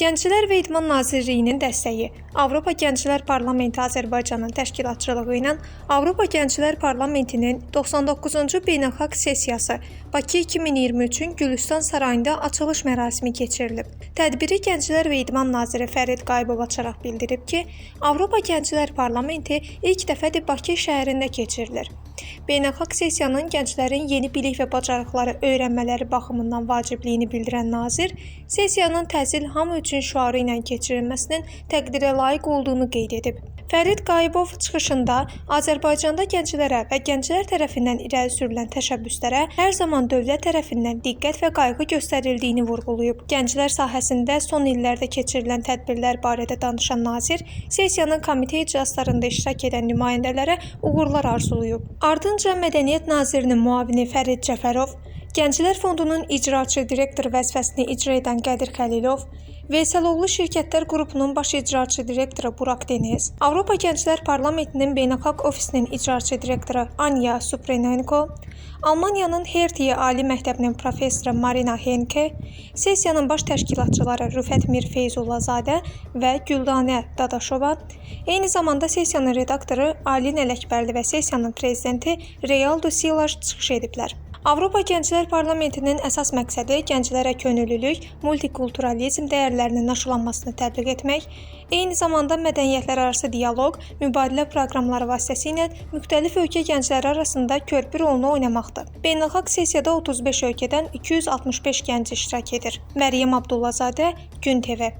Gənclər və İdman Nazirliyinin dəstəyi, Avropa Gənclər Parlamenti Azərbaycanın təşkilatçılığı ilə Avropa Gənclər Parlamentinin 99-cu beynəlxalq sessiyası Bakı 2023-ün Gülüstan sarayında açılış mərasimi keçirilib. Tədbiri Gənclər və İdman naziri Fərid Qayıbov açaraq bildirib ki, Avropa Gənclər Parlamenti ilk dəfədir Bakı şəhərində keçirilir. Beynəlxalq sessiyanın gənclərin yeni bilik və bacarıqları öyrənmələri baxımından vacibliyini bildirən nazir, sessiyanın təhsil hamı üçün şüarı ilə keçirilməsinin təqdirə layiq olduğunu qeyd edib. Fərid Qayıbov çıxışında Azərbaycanda gənclərə və gənclər tərəfindən irəli sürülən təşəbbüslərə hər zaman dövlət tərəfindən diqqət və qayğı göstərildiyini vurğulayıb. Gənclər sahəsində son illərdə keçirilən tədbirlər barədə danışan nazir sessiyanın komitə iclaslarında iştirak edən nümayəndələrə uğurlar arzulayıb. Ardınca Mədəniyyət Nazirinin müavini Fərid Cəfərov, Gənclər Fondunun icraçı direktor vəzifəsini icra edən Qədir Xəlilov, Veysəloğlu Şirkətlər Qrupunun baş icraçı direktoru Burak Deniz, Avropa Gənclər Parlamentinin beynəlxalq ofisinin icraçı direktoru Anya Suprenenko, Almaniyanın Hertie Ali Məktəbinin professoru Marina Henke, sessiyanın baş təşkilatçıları Rüfət Mir Feyzullazadə və Güldanə Dadaşova, eyni zamanda sessiyanın redaktoru Alin Ələkbərli və sessiyanın prezidenti Realdo Silas çıxış ediblər. Avropa Gənclər Parlamentinin əsas məqsədi gənclərə könüllülük, multikulturalizm dəyərlərinin aşılanmasını təbliğ etmək, eyni zamanda mədəniyyətlərarası dialoq, mübadilə proqramları vasitəsilə müxtəlif ölkə gəncləri arasında körpü rolunu oynamaqdır. Beynəlxalq sessiyada 35 ölkədən 265 gənc iştirak edir. Məryəm Abdullazadə, Gün TV